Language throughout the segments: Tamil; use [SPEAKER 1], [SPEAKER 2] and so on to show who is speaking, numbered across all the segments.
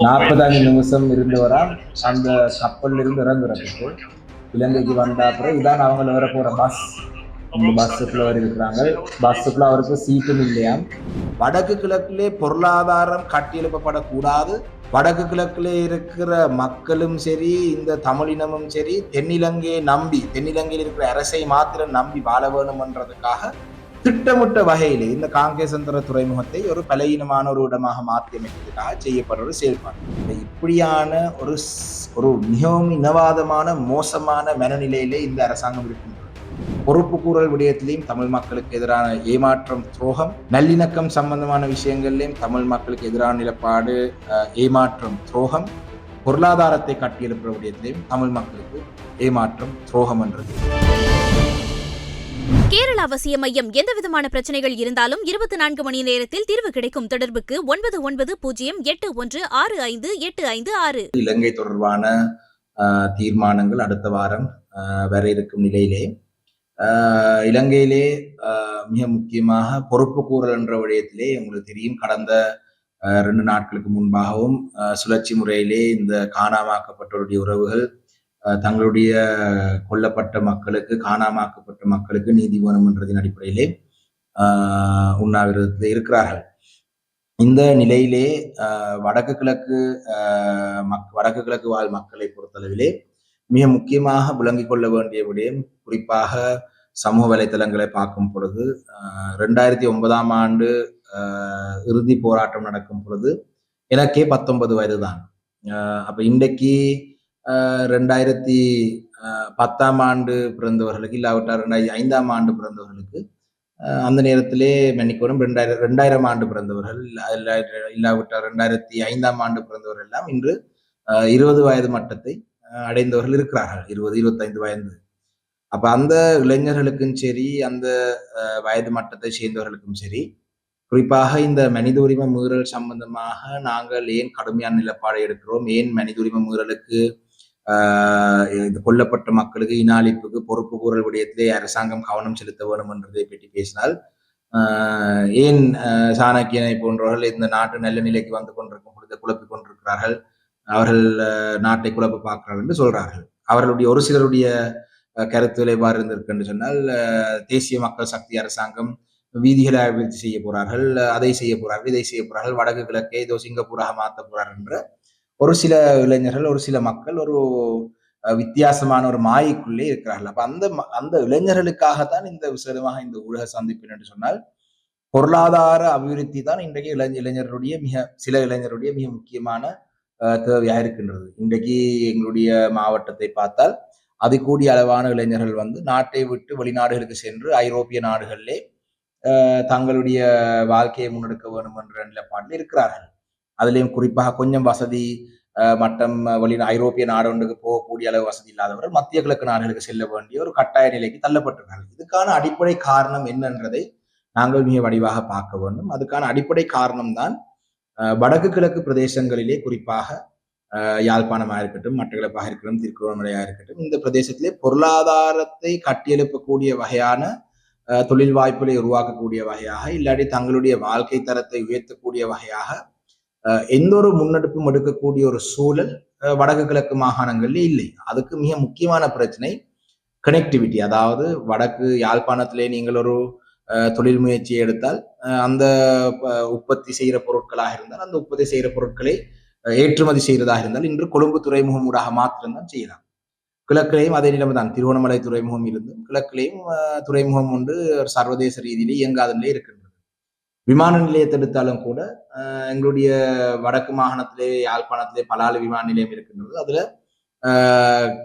[SPEAKER 1] நாற்பத்தஞ்சு நிமிஷம் இருந்தவராம் அந்த கப்பல்ல இருந்து இறங்குறதுக்கு இலங்கைக்கு வந்த அப்புறம் இதான் அவங்கள வர போகிற பஸ் இந்த பஸ்ஸுக்குள்ள வர இருக்கிறாங்க பஸ்ஸுக்குள்ள அவருக்கு சீட்டும் இல்லையாம் வடக்கு கிழக்கிலே பொருளாதாரம் கட்டியெழுப்பப்படக்கூடாது. வடக்கு கிழக்கிலே இருக்கிற மக்களும் சரி இந்த தமிழினமும் சரி தென்னிலங்கையை நம்பி தென்னிலங்கையில் இருக்கிற அரசை மாத்திரம் நம்பி வாழ வேணும்ன்றதுக்காக திட்டமிட்ட வகையிலே இந்த காங்கேசந்திர துறைமுகத்தை ஒரு பலகீனமான ஒரு இடமாக மாற்றி அமைப்பதற்காக செய்யப்படுற ஒரு செயல்பாடு. இப்படியான ஒரு ஸ்- ஒரு மிகவும் இனவாதமான மோசமான மனநிலையிலே இந்த அரசாங்கம் இருக்கின்றது. பொறுப்பு கூறல் விடயத்திலையும் தமிழ் மக்களுக்கு எதிரான ஏமாற்றம் துரோகம் நல்லிணக்கம் சம்பந்தமான விஷயங்கள்லையும் தமிழ் மக்களுக்கு எதிரான நிலப்பாடு ஏமாற்றம் துரோகம் பொருளாதாரத்தை கட்டியெழுப்புற விடயத்திலையும் தமிழ் மக்களுக்கு ஏமாற்றம் துரோகம் என்றது.
[SPEAKER 2] கேரள அவசிய மையம் எந்தவிதமான பிரச்சனைகள் இருந்தாலும் இருபத்தி நான்கு மணி நேரத்தில் தீர்வு கிடைக்கும் தொடர்புக்கு ஒன்பது ஒன்பது பூஜ்ஜியம் எட்டு ஒன்று ஆறு ஐந்து எட்டு ஐந்து ஆறு.
[SPEAKER 1] இலங்கை தொடர்பான தீர்மானங்கள் அடுத்த வாரம் வர இருக்கும் நிலையிலே. இலங்கையிலே மிக முக்கியமாக பொறுப்பு கூறல் என்ற விடயத்திலே உங்களுக்கு தெரியும் கடந்த ரெண்டு நாட்களுக்கு முன்பாகவும் சுழற்சி முறையிலே இந்த காணாமாக்கப்பட்டோருடைய உறவுகள் தங்களுடைய கொல்லப்பட்ட மக்களுக்கு காணாமாக்கப்பட்ட மக்களுக்கு நீதி வேணும்ன்றதின் அடிப்படையிலே ஆஹ் உண்ணாவிரதத்தில் இருக்கிறார்கள். இந்த நிலையிலே வடக்கு கிழக்கு மக் வடக்கு கிழக்கு வாழ் மக்களை பொறுத்தளவிலே மிக முக்கியமாக விளங்கிக் கொள்ள வேண்டிய விடயம் குறிப்பாக சமூக வலைத்தளங்களை பார்க்கும் பொழுது ரெண்டாயிரத்தி ஒன்பதாம் ஆண்டு இறுதி போராட்டம் நடக்கும் பொழுது எனக்கே பத்தொன்பது வயது தான் அப்ப இன்றைக்கு ரெண்டாயிரத்தி பத்தாம் ஆண்டு பிறந்தவர்களுக்கு இல்லாவிட்டால் ரெண்டாயிரத்தி ஐந்தாம் ஆண்டு பிறந்தவர்களுக்கு அந்த நேரத்திலே மன்னிக்கணும் ரெண்டாயிரம் ரெண்டாயிரம் ஆண்டு பிறந்தவர்கள் இல்ல- இல்லாவிட்டால் ரெண்டாயிரத்தி ஐந்தாம் ஆண்டு பிறந்தவர்கள் எல்லாம் இன்று இருபது வயது மட்டத்தை அடைந்தவர்கள் இருக்கிறார்கள். இருபது இருபத்தைந்து வயது. அப்ப அந்த இளைஞர்களுக்கும் சரி அந்த வயது மட்டத்தை சேர்ந்தவர்களுக்கும் சரி குறிப்பாக இந்த மனித உரிமை மீறல் சம்பந்தமாக நாங்கள் ஏன் கடுமையான நிலப்பாடை எடுக்கிறோம்? ஏன் மனித உரிமை மீறலுக்கு இது கொல்லப்பட்ட மக்களுக்கு இனாளிப்புக்கு பொறுப்பு கூறல் விடயத்திலே அரசாங்கம் கவனம் செலுத்த வேண்டும் என்றதை பற்றி பேசினால் ஏன் சாணக்கியனை போன்றவர்கள் இந்த நாட்டு நல்ல நிலைக்கு வந்து கொண்டிருக்கும் பொழுது குழப்பிக் கொண்டிருக்கிறார்கள்? அவர்கள் நாட்டை குழப்ப பார்க்கிறார்கள் என்று சொல்றார்கள். அவர்களுடைய ஒரு சிலருடைய கருத்து கருத்துக்கள் எவ்வாறு இருந்திருக்கு என்று சொன்னால் தேசிய மக்கள் சக்தி அரசாங்கம் வீதிகளை அபிவிருத்தி செய்ய போறார்கள் அதை செய்ய போறார்கள் இதை செய்ய போறார்கள் வடக்கு கிழக்கே இதோ சிங்கப்பூராக மாற்ற போறார் என்ற ஒரு சில இளைஞர்கள் ஒரு சில மக்கள் ஒரு வித்தியாசமான ஒரு மாயைக்குள்ளே இருக்கிறார்கள். அப்ப அந்த ம- அந்த இளைஞர்களுக்காகத்தான் இந்த விசேடமாக இந்த ஊடக சந்திப்பு என்று சொன்னால் பொருளாதார அபிவிருத்தி தான் இன்றைக்கு இளைஞ இளைஞர்களுடைய மிக சில இளைஞருடைய மிக முக்கியமான தேவையாக இருக்கின்றது. இன்றைக்கு எங்களுடைய மாவட்டத்தை பார்த்தால் அது கூடிய அளவான இளைஞர்கள் வந்து நாட்டை விட்டு வெளிநாடுகளுக்கு சென்று ஐரோப்பிய நாடுகளிலே தங்களுடைய வாழ்க்கையை முன்னெடுக்க வேண்டும் என்ற நிலைப்பாட்டில் இருக்கிறார்கள். அதுலேயும் குறிப்பாக கொஞ்சம் வசதி மட்டம் வழி ஐரோப்பிய நாடுகளுக்கு போகக்கூடிய அளவு வசதி இல்லாதவர்கள் மத்திய கிழக்கு நாடுகளுக்கு செல்ல வேண்டிய ஒரு கட்டாய நிலைக்கு தள்ளப்பட்டிருக்கிறார்கள் இதுக்கான அடிப்படை காரணம் என்னன்றதை நாங்கள் மிக வடிவாக பார்க்க வேண்டும் அதுக்கான அடிப்படை காரணம் தான் வடக்கு கிழக்கு பிரதேசங்களிலே குறிப்பாக யாழ்ப்பாணமாக இருக்கட்டும் மட்டக்களப்பாக இருக்கட்டும் திருக்குறமலையாக இருக்கட்டும் இந்த பிரதேசத்திலே பொருளாதாரத்தை கட்டியெழுப்பக்கூடிய வகையான தொழில் வாய்ப்புகளை உருவாக்கக்கூடிய வகையாக இல்லாட்டி தங்களுடைய வாழ்க்கை தரத்தை உயர்த்தக்கூடிய வகையாக எந்த ஒரு முன்னெடுப்பும் எடுக்கக்கூடிய ஒரு சூழல் வடக்கு கிழக்கு மாகாணங்கள்ல இல்லை. அதுக்கு மிக முக்கியமான பிரச்சனை கனெக்டிவிட்டி அதாவது வடக்கு யாழ்ப்பாணத்திலே நீங்கள் ஒரு அஹ், தொழில் முயற்சியை எடுத்தால் அஹ், அந்த உற்பத்தி செய்கிற பொருட்களாக இருந்தால் அந்த உற்பத்தி செய்கிற பொருட்களை ஏற்றுமதி செய்கிறதாக இருந்தால் இன்று கொழும்பு துறைமுகம் ஊடாக மாத்திரம்தான் செய்யலாம். கிழக்கிலேயும் அதே நிலைமை தான். திருவண்ணாமலை துறைமுகம் இருந்தும் கிழக்கிலேயும் துறைமுகம் ஒன்று சர்வதேச ரீதியிலே இயங்காத நிலை இருக்கின்றது விமான நிலையத்தை எடுத்தாலும் கூட எங்களுடைய வடக்கு மாகாணத்திலே யாழ்ப்பாணத்திலே பலாலு விமான நிலையம் இருக்கின்றது. அதுல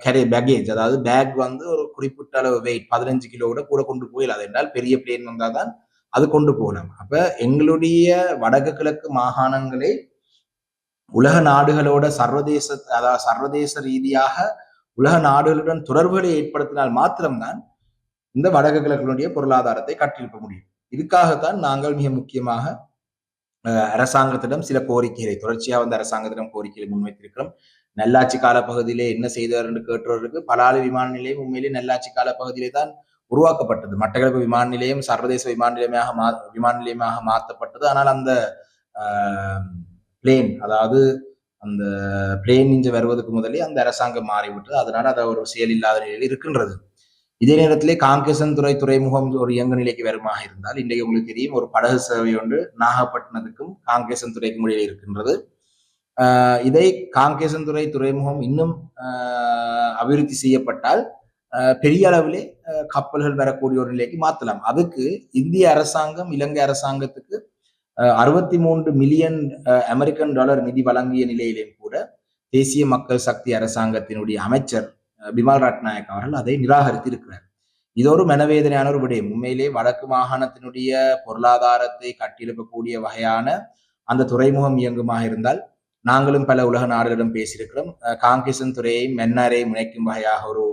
[SPEAKER 1] கரை பேகேஜ் அதாவது பேக் வந்து ஒரு குறிப்பிட்ட அளவு வெயிட் பதினஞ்சு கிலோ கூட கூட கொண்டு போயிடாது என்றால் பெரிய பிளேன் வந்தால் தான் அது கொண்டு போகலாம். அப்ப எங்களுடைய வடக்கு கிழக்கு மாகாணங்களை உலக நாடுகளோட சர்வதேச அதாவது சர்வதேச ரீதியாக உலக நாடுகளுடன் தொடர்புகளை ஏற்படுத்தினால் மாத்திரம்தான் இந்த வடக்கு கிழக்கினுடைய பொருளாதாரத்தை கட்டியிருக்க முடியும். இதுக்காகத்தான் நாங்கள் மிக முக்கியமாக அரசாங்கத்திடம் சில கோரிக்கைகளை தொடர்ச்சியாக வந்து அரசாங்கத்திடம் கோரிக்கைகளை முன்வைத்திருக்கிறோம். நல்லாட்சி கால பகுதியிலே என்ன செய்தார் என்று கேட்டவர்களுக்கு பலாலு விமான நிலையம் உண்மையிலே நல்லாட்சி கால பகுதியிலே தான் உருவாக்கப்பட்டது. மட்டக்களப்பு விமான நிலையம் சர்வதேச விமான நிலையமாக மா விமான நிலையமாக மாற்றப்பட்டது. ஆனால் அந்த பிளேன் அதாவது அந்த பிளேன் இன்று வருவதற்கு முதலே அந்த அரசாங்கம் மாறிவிட்டது. அதனால அது ஒரு செயல் இல்லாத நிலையில் இருக்கின்றது. இதே நேரத்திலே காங்கேசன் துறை துறைமுகம் ஒரு இயங்க நிலைக்கு வருமாக இருந்தால் இன்றைக்கு உங்களுக்கு தெரியும் ஒரு படகு சேவை ஒன்று நாகப்பட்டினத்துக்கும் காங்கேசன் துறைக்கும் இடையில் இருக்கின்றது. ஆஹ் இதை காங்கேசன் துறை துறைமுகம் இன்னும் ஆஹ் அபிவிருத்தி செய்யப்பட்டால் பெரிய அளவிலே கப்பல்கள் வரக்கூடிய ஒரு நிலைக்கு மாற்றலாம். அதுக்கு இந்திய அரசாங்கம் இலங்கை அரசாங்கத்துக்கு அறுபத்தி மூன்று மில்லியன் அமெரிக்கன் டாலர் நிதி வழங்கிய நிலையிலும் கூட தேசிய மக்கள் சக்தி அரசாங்கத்தினுடைய அமைச்சர் பிமால் ரட்நாயக் அவர்கள் அதை நிராகரித்து இருக்கிறார் இது ஒரு மனவேதனையான ஒரு விடயம். உண்மையிலே வடக்கு மாகாணத்தினுடைய பொருளாதாரத்தை கட்டியெழுப்பக்கூடிய வகையான அந்த துறைமுகம் இயங்குமாக இருந்தால் நாங்களும் பல உலக நாடுகளிடம் பேசியிருக்கிறோம். காங்கேசன் துறையை மென்னாரையும் இணைக்கும் வகையாக ஒரு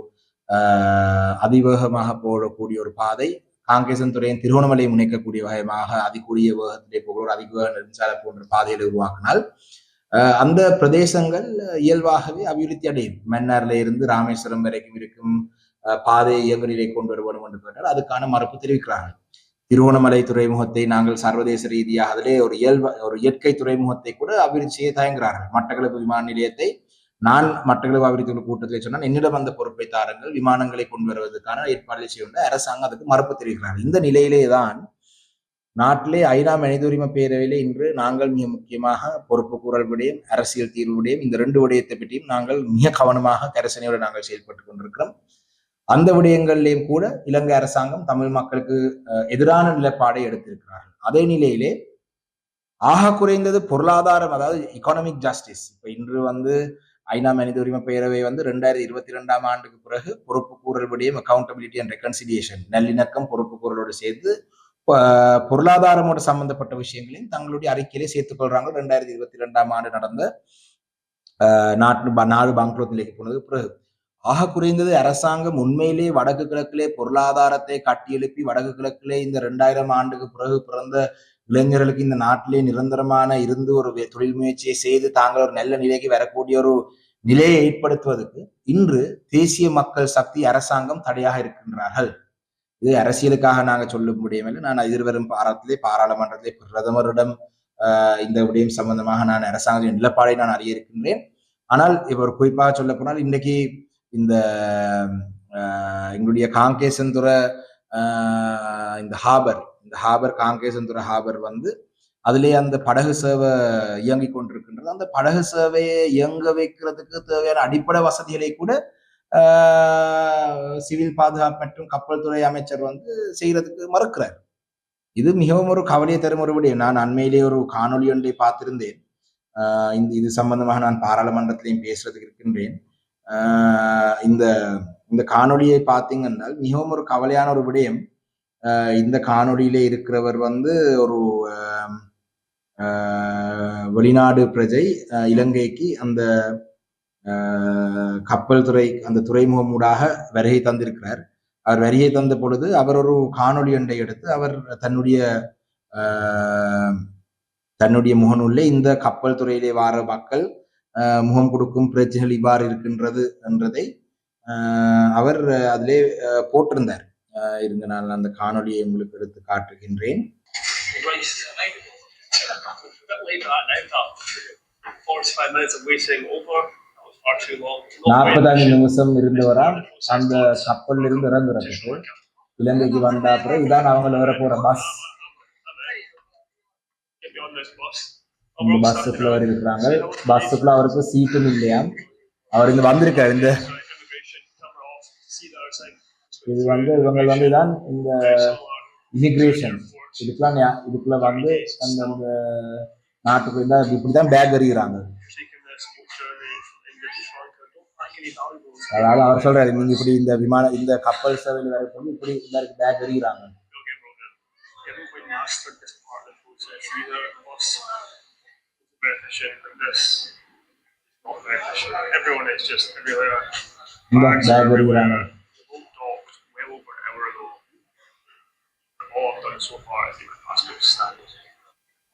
[SPEAKER 1] அதிவேகமாக போடக்கூடிய ஒரு பாதை காங்கேசன் துறையின் திருவண்ணாமலை முனைக்கக்கூடிய வகையாக அதிகூடிய வேகத்திலே போகிற ஒரு அதிவேக நெடுஞ்சாலை போன்ற பாதையில் உருவாக்கினால் அந்த பிரதேசங்கள் இயல்பாகவே அபிவிருத்தி அடையும். மன்னார்ல இருந்து ராமேஸ்வரம் வரைக்கும் இருக்கும் பாதை இயங்குநிலை கொண்டு வர வேண்டும் என்று கேட்டால் அதுக்கான மறுப்பு தெரிவிக்கிறார்கள். திருவோணமலை துறைமுகத்தை நாங்கள் சர்வதேச ரீதியாக அதிலே ஒரு இயல்பு ஒரு இயற்கை துறைமுகத்தை கூட அபிவிருத்தி செய்ய தயங்குகிறார்கள். மட்டக்களப்பு விமான நிலையத்தை நான் மட்டக்களப்பு அபிவிருத்தி குழு கூட்டத்தில் சொன்னால் என்னிடம் அந்த பொறுப்பை தாருங்கள். விமானங்களை கொண்டு வருவதற்கான ஏற்பாடுகளை செய்ய அரசாங்கம் அதுக்கு மறுப்பு தெரிவிக்கிறார்கள். இந்த நிலையிலே தான் நாட்டிலே ஐநா மனித உரிமை பேரவையிலே இன்று நாங்கள் மிக முக்கியமாக பொறுப்பு கூறல் விடயம் அரசியல் தீர்வு விடயம் இந்த ரெண்டு விடயத்தை பற்றியும் நாங்கள் மிக கவனமாக கரசனையோடு நாங்கள் செயல்பட்டு கொண்டிருக்கிறோம். அந்த விடயங்களிலேயும் கூட இலங்கை அரசாங்கம் தமிழ் மக்களுக்கு அஹ், எதிரான நிலைப்பாடை எடுத்திருக்கிறார்கள். அதே நிலையிலே ஆக குறைந்தது பொருளாதாரம் அதாவது எக்கானமிக் ஜஸ்டிஸ் இப்ப இன்று வந்து ஐநா மனித உரிமை பேரவை வந்து ரெண்டாயிரத்தி இருபத்தி ரெண்டாம் ஆண்டுக்கு பிறகு பொறுப்பு கூறல் விடயம் அக்கௌண்டபிலிட்டி அண்ட் ரெக்கன்சிலியேஷன் நல்லிணக்கம் பொறுப்பு கூறலோடு சேர்த்து பொருளாதாரமோடு சம்பந்தப்பட்ட விஷயங்களையும் தங்களுடைய அறிக்கையிலே சேர்த்துக் கொள்றாங்க. ரெண்டாயிரத்தி இருபத்தி ரெண்டாம் ஆண்டு நடந்த நாட்டு நாடு பங்களோத் நிலைக்கு போனது பிறகு ஆக குறைந்தது அரசாங்கம் உண்மையிலே வடக்கு கிழக்கிலே பொருளாதாரத்தை கட்டியெழுப்பி வடக்கு கிழக்கிலே இந்த ரெண்டாயிரம் ஆண்டுக்கு பிறகு பிறந்த இளைஞர்களுக்கு இந்த நாட்டிலே நிரந்தரமான இருந்து ஒரு வே- தொழில் முயற்சியை செய்து தாங்கள் ஒரு நல்ல நிலைக்கு வரக்கூடிய ஒரு நிலையை ஏற்படுத்துவதற்கு இன்று தேசிய மக்கள் சக்தி அரசாங்கம் தடையாக இருக்கின்றார்கள். இது அரசியலுக்காக நாங்கள் சொல்ல முடியவில்லை நான் எதிர்வரும் பாரத்திலே பாராளுமன்றத்திலே பிரதமரிடம் இந்த விடயம் சம்பந்தமாக நான் அரசாங்கத்தின் நிலப்பாடை நான் அறிய இருக்கின்றேன். ஆனால் இவர் குறிப்பாக சொல்ல போனால் இன்றைக்கு இந்த எங்களுடைய காங்கேசந்துர இந்த ஹாபர் இந்த ஹாபர் காங்கேசந்துர ஹாபர் வந்து அதிலே அந்த படகு சேவை இயங்கிக் கொண்டிருக்கின்றது. அந்த படகு சேவையை இயங்க வைக்கிறதுக்கு தேவையான அடிப்படை வசதிகளை கூட சிவில் பாதுகாப்பு மற்றும் கப்பல் துறை அமைச்சர் வந்து செய்யறதுக்கு மறுக்கிறார். இது மிகவும் ஒரு கவலையை தரும் ஒரு விடயம். நான் அண்மையிலே ஒரு காணொலி ஒன்றை பார்த்திருந்தேன். இந்த இது சம்பந்தமாக நான் பாராளுமன்றத்திலையும் பேசுறதுக்கு இருக்கின்றேன். ஆஹ் இந்த இந்த காணொலியை பார்த்தீங்கன்னா மிகவும் ஒரு கவலையான ஒரு விடயம். இந்த காணொளியிலே இருக்கிறவர் வந்து ஒரு ஆஹ் வெளிநாடு பிரஜை இலங்கைக்கு அந்த கப்பல் துறை அந்த துறைமுகம் ஊடாக வருகை தந்திருக்கிறார். அவர் வருகை தந்த பொழுது அவர் ஒரு காணொளி ஒன்றை எடுத்து அவர் தன்னுடைய ஆஹ் தன்னுடைய முகநூல்ல இந்த கப்பல் துறையிலே வார மக்கள் முகம் கொடுக்கும் பிரச்சனைகள் இவ்வாறு இருக்கின்றது என்றதை ஆஹ் அவர் அதிலே போட்டிருந்தார். ஆஹ் இருங்க நான் அந்த காணொலியை உங்களுக்கு எடுத்து காட்டுகின்றேன்.
[SPEAKER 3] 45 minutes of waiting over.
[SPEAKER 1] நாற்பத்தைந்து நிமிஷம் இருந்தவராம் அந்த கப்பல்ல இருந்து இறங்குறதுக்கு இலங்கைக்கு வந்த அப்புறம் இதான் அவங்க வர போற பஸ். இந்த பஸ்ஸுக்குள்ள வர இருக்கிறாங்க பஸ்ஸுக்குள்ள அவருக்கு சீட்டும் இல்லையாம் அவர் இங்க வந்திருக்காரு இந்த. இது வந்து இவங்க வந்து தான் இந்த இமிகிரேஷன் இதுக்கெல்லாம் இதுக்குள்ள வந்து அந்த நாட்டுக்கு தான் இப்படிதான் பேக் எறிகிறாங்க அதாவது அவர் சொல்றாரு நீங்க இப்படி இந்த விமான இந்த கப்பல் சேவையில் வர சொல்லி இப்படி எல்லாருக்கு பேக் எறிகிறாங்க.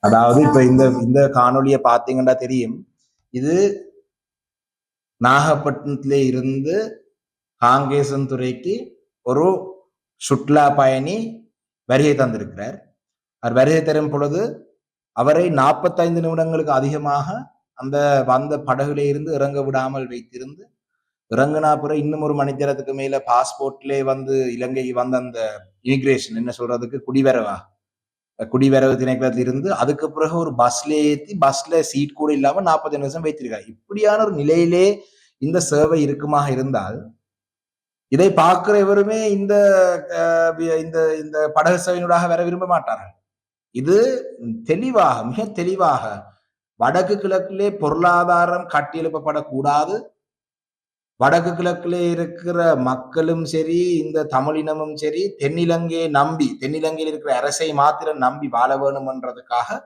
[SPEAKER 1] அதாவது இப்ப இந்த இந்த காணொளியை பார்த்தீங்கன்னா தெரியும் இது நாகப்பட்டினத்திலே இருந்து காங்கேசன் துறைக்கு ஒரு சுற்றுலா பயணி வருகை தந்திருக்கிறார். அவர் வருகை தரும் பொழுது அவரை நாற்பத்தைந்து நிமிடங்களுக்கு அதிகமாக அந்த வந்த படகுல இருந்து இறங்க விடாமல் வைத்திருந்து இறங்குனா பிறகு இன்னும் ஒரு மணித்தேரத்துக்கு மேல பாஸ்போர்ட்லேயே வந்து இலங்கைக்கு வந்த அந்த இமிகிரேஷன் என்ன சொல்றதுக்கு குடிவரவா குடிவரவு திணைக்களத்தில் இருந்து அதுக்கு பிறகு ஒரு பஸ்ல ஏத்தி பஸ்ல சீட் கூட இல்லாம நாற்பது நிமிஷம் வைத்திருக்காங்க இப்படியான ஒரு நிலையிலே இந்த சேவை இருக்குமாக இருந்தால் இதை பார்க்கிற எவருமே இந்த இந்த இந்த படகு சேவையினூடாக வர விரும்ப மாட்டார்கள். இது தெளிவாக மிக தெளிவாக வடக்கு கிழக்கிலே பொருளாதாரம் கட்டியெழுப்பப்படக்கூடாது. வடக்கு கிழக்குல இருக்கிற மக்களும் சரி இந்த தமிழினமும் சரி தென்னிலங்கையை நம்பி தென்னிலங்கையில் இருக்கிற அரசை மாத்திரம் நம்பி வாழ வேணும்ன்றதுக்காக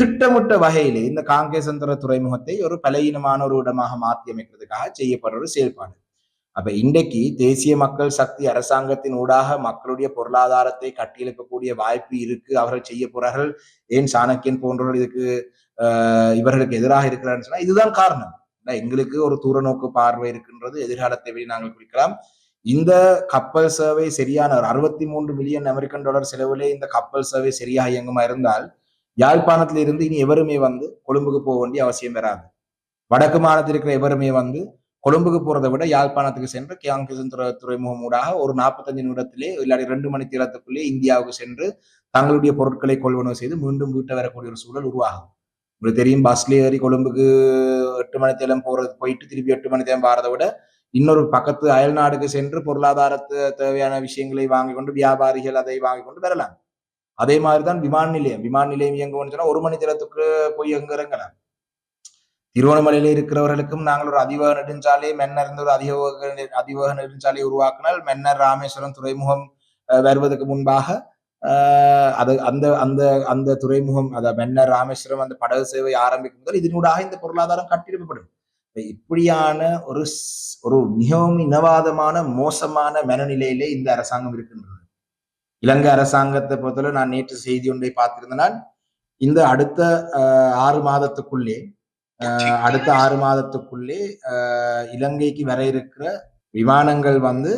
[SPEAKER 1] திட்டமிட்ட வகையிலே இந்த காங்கேசந்திர துறைமுகத்தை ஒரு பலையினமான ஒரு இடமாக மாற்றி அமைக்கிறதுக்காக செய்யப்படுற ஒரு செயல்பாடு. அப்ப இன்றைக்கு தேசிய மக்கள் சக்தி அரசாங்கத்தின் ஊடாக மக்களுடைய பொருளாதாரத்தை கட்டியெழுப்பக்கூடிய வாய்ப்பு இருக்கு. அவர்கள் செய்ய போறார்கள். ஏன் சாணக்கியன் போன்றவர்கள் இதுக்கு ஆஹ் இவர்களுக்கு எதிராக இருக்கிறான்னு சொன்னா இதுதான் காரணம். எங்களுக்கு ஒரு தூர நோக்கு பார்வை இருக்கின்றது எதிர்காலத்தை வெளி நாங்கள் குறிக்கலாம். இந்த கப்பல் சேவை சரியான ஒரு அறுபத்தி மூன்று மில்லியன் அமெரிக்கன் டாலர் செலவிலே இந்த கப்பல் சேவை சரியாக இயங்குமா இருந்தால் யாழ்ப்பாணத்தில் இருந்து இனி எவருமே வந்து கொழும்புக்கு போக வேண்டிய அவசியம் வராது. வடக்கு மாநிலத்தில் இருக்கிற எவருமே வந்து கொழும்புக்கு போறதை விட யாழ்ப்பாணத்துக்கு சென்று கியாங்கிசன் துறை துறைமுகம் ஊடாக ஒரு நாற்பத்தஞ்சு நிமிடத்திலே இல்லாட்டி ரெண்டு மணி நேரத்துக்குள்ளே இந்தியாவுக்கு சென்று தங்களுடைய பொருட்களை கொள்வனவு செய்து மீண்டும் வீட்டை வரக்கூடிய ஒரு சூழல் உருவாகும். உங்களுக்கு தெரியும் பஸ்ல ஏறி கொழும்புக்கு எட்டு மணி தேலம் போறது போயிட்டு திருப்பி எட்டு மணி தேலம் வாரதை விட இன்னொரு பக்கத்து அயல் நாடுக்கு சென்று பொருளாதாரத்து தேவையான விஷயங்களை வாங்கி கொண்டு வியாபாரிகள் அதை வாங்கி கொண்டு வரலாம். அதே மாதிரிதான் விமான நிலையம். விமான நிலையம் இயங்கும்னு சொன்னா ஒரு மணி நேரத்துக்கு போய் எங்க இறங்கலாம்? திருவண்ணாமலையில இருக்கிறவர்களுக்கும் நாங்கள் ஒரு அதிவேக நெடுஞ்சாலை மென்னர் ஒரு அதிவேக அதிவேக நெடுஞ்சாலை உருவாக்கினால் மென்னர் ராமேஸ்வரம் துறைமுகம் அஹ், வருவதற்கு முன்பாக அது அந்த அந்த அந்த துறைமுகம் அத மென்னர் ராமேஸ்வரம் அந்த படகு சேவை ஆரம்பிக்கும் முதல் இதனூடாக இந்த பொருளாதாரம் கட்டியெழுப்பப்படும் இப்படியான ஒரு ஒரு மிகவும் இனவாதமான மோசமான மனநிலையிலே இந்த அரசாங்கம் இருக்கின்றது. இலங்கை அரசாங்கத்தை பொறுத்தவரை நான் நேற்று செய்தி ஒன்றை பார்த்திருந்தனால் இந்த அடுத்த ஆஹ், ஆறு மாதத்துக்குள்ளே ஆஹ், அடுத்த ஆறு மாதத்துக்குள்ளே ஆஹ், இலங்கைக்கு வர இருக்கிற விமானங்கள் வந்து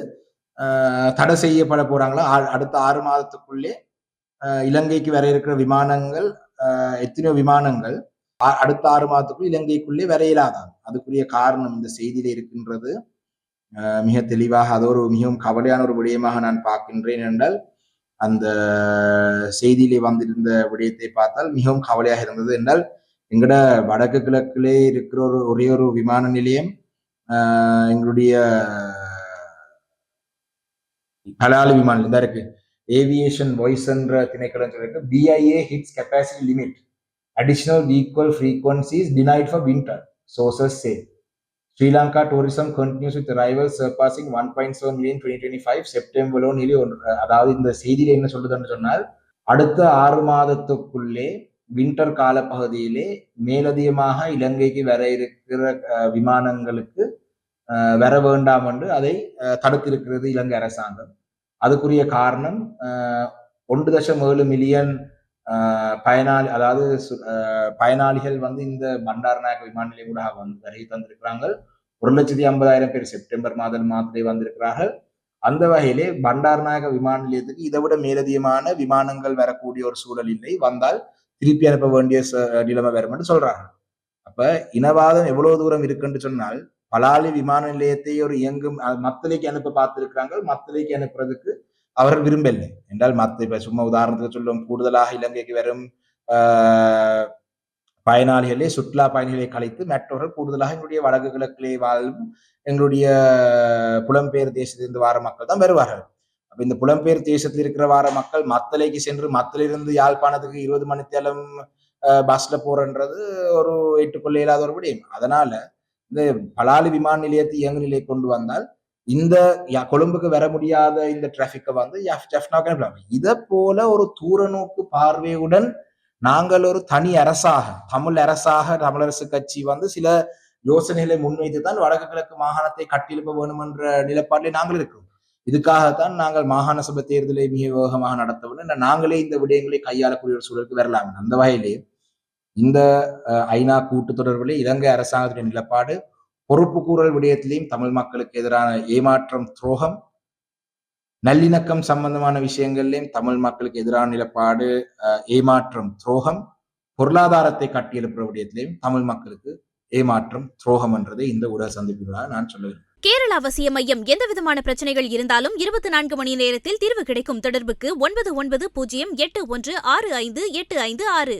[SPEAKER 1] தடை செய்யப்பட போறாங்களா? ஆ- அடுத்த ஆறு மாதத்துக்குள்ளே இலங்கைக்கு வர இருக்கிற விமானங்கள் எத்தனையோ விமானங்கள் அடுத்த ஆறு மாதத்துக்குள் இலங்கைக்குள்ளே வர இயலாதான் அதுக்குரிய காரணம் இந்த செய்தியில இருக்கின்றது. மிக தெளிவாக அது ஒரு மிகவும் கவலையான ஒரு விடயமாக நான் பார்க்கின்றேன் என்றால் அந்த செய்தியிலே வந்திருந்த விடயத்தை பார்த்தால் மிகவும் கவலையாக இருந்தது என்றால் எங்கட வடக்கு கிழக்கிலே இருக்கிற ஒரு ஒரே ஒரு விமான நிலையம் எங்களுடைய கலாலி விமானம் தான் இருக்கு. ஏவியேஷன் வாய்ஸ்ன்ற திணைக்களம் சொல்லிட்டு BIA hits capacity limit additional equal frequencies denied for winter sources say Sri Lanka tourism continues with arrival surpassing one point seven million twenty twenty five செப்டம்பர்லோ நிலி ஒன்று அதாவது இந்த செய்தியில என்ன சொல்லுதுன்னு சொன்னால் அடுத்த ஆறு மாதத்துக்குள்ளே வின்டர் காலப்பகுதியிலே மேலதிகமாக இலங்கைக்கு வர இருக்கிற விமானங்களுக்கு வர வேண்டாம் என்று அதை தடுத்திருக்கிறது இலங்கை அரசாங்கம். அதுக்குரிய காரணம் ஒன்று தசம் ஏழு மில்லியன் பயனாளி அதாவது சு- பயனாளிகள் வந்து இந்த பண்டாரநாயக்க விமான நிலையம் கூட வந்து வருகை தந்திருக்கிறாங்க. ஒரு லட்சத்தி ஐம்பதாயிரம் பேர் செப்டம்பர் மாதம் மாத்திரை வந்திருக்கிறார்கள். அந்த வகையிலே பண்டாரநாயக விமான நிலையத்துக்கு இதை விட மேலதிகமான விமானங்கள் வரக்கூடிய ஒரு சூழல் இல்லை. வந்தால் திருப்பி அனுப்ப வேண்டிய ச- நிலைமை வரும் என்று சொல்றாங்க. அப்ப இனவாதம் எவ்வளவு தூரம் இருக்குன்னு சொன்னால் பலாலி விமான நிலையத்தை ஒரு இயங்கும் அஹ், மத்தளைக்கு அனுப்ப பார்த்திருக்கிறாங்க மத்தளைக்கு அனுப்புறதுக்கு அவர்கள் விரும்பவில்லை. என்றால் மத்த இப்ப சும்மா உதாரணத்துக்கு சொல்லும் கூடுதலாக இலங்கைக்கு வரும் பயனாளிகளே சுற்றுலா பயணிகளை கலைத்து மற்றவர்கள் கூடுதலாக எங்களுடைய வடக்கு கிழக்கிலே வாழும் எங்களுடைய புலம்பெயர் தேசத்திலிருந்து வார மக்கள் தான் வருவார்கள். அப்ப இந்த புலம்பெயர் தேசத்தில் இருக்கிற வார மக்கள் மத்தலைக்கு சென்று மத்தலிருந்து யாழ்ப்பாணத்துக்கு இருபது மணித்தேலம் பஸ்ல போறன்றது ஒரு ஏற்றுக்கொள்ள இயலாத ஒரு விடயம் அதனால இந்த பலாலி விமான நிலையத்தை இயங்கு நிலையை கொண்டு வந்தால் இந்த யா- கொழும்புக்கு வர முடியாத இந்த டிராபிக்கை வந்து இதை போல ஒரு தூர நோக்கு பார்வையுடன் நாங்கள் ஒரு தனி அரசாக தமிழ் அரசாக தமிழரசு கட்சி வந்து சில யோசனைகளை முன்வைத்து தான் வடக்கு கிழக்கு மாகாணத்தை கட்டியெழுப்ப வேண்டும் என்ற நிலப்பாட்டில் நாங்கள் இருக்கிறோம். இதுக்காகத்தான் நாங்கள் மாகாண சபை தேர்தலை மிக வேகமாக நடத்த வேண்டும் நாங்களே இந்த விடயங்களை கையாளக்கூடிய ஒரு சூழலுக்கு வரலாம். அந்த வகையிலே இந்த ஐநா கூட்டு தொடர்பிலே இலங்கை அரசாங்கத்தின் நிலப்பாடு பொறுப்பு கூறல் விடயத்திலையும் தமிழ் மக்களுக்கு எதிரான ஏமாற்றம் துரோகம் நல்லிணக்கம் சம்பந்தமான விஷயங்கள்லையும் தமிழ் மக்களுக்கு எதிரான நிலப்பாடு ஏமாற்றம் துரோகம் பொருளாதாரத்தை கட்டியெழுப்புற விடயத்திலையும் தமிழ் மக்களுக்கு ஏமாற்றம் துரோகம் என்றதை இந்த ஊடக சந்திப்புகளாக நான் சொல்லுவேன்
[SPEAKER 2] கேரள அவசிய மையம் எந்தவிதமான பிரச்சனைகள் இருந்தாலும் இருபத்தி நான்கு மணி நேரத்தில் தீர்வு கிடைக்கும். தொடர்புக்கு ஒன்பது ஒன்பது பூஜ்ஜியம் எட்டு ஒன்று ஆறு ஐந்து எட்டு ஐந்து ஆறு.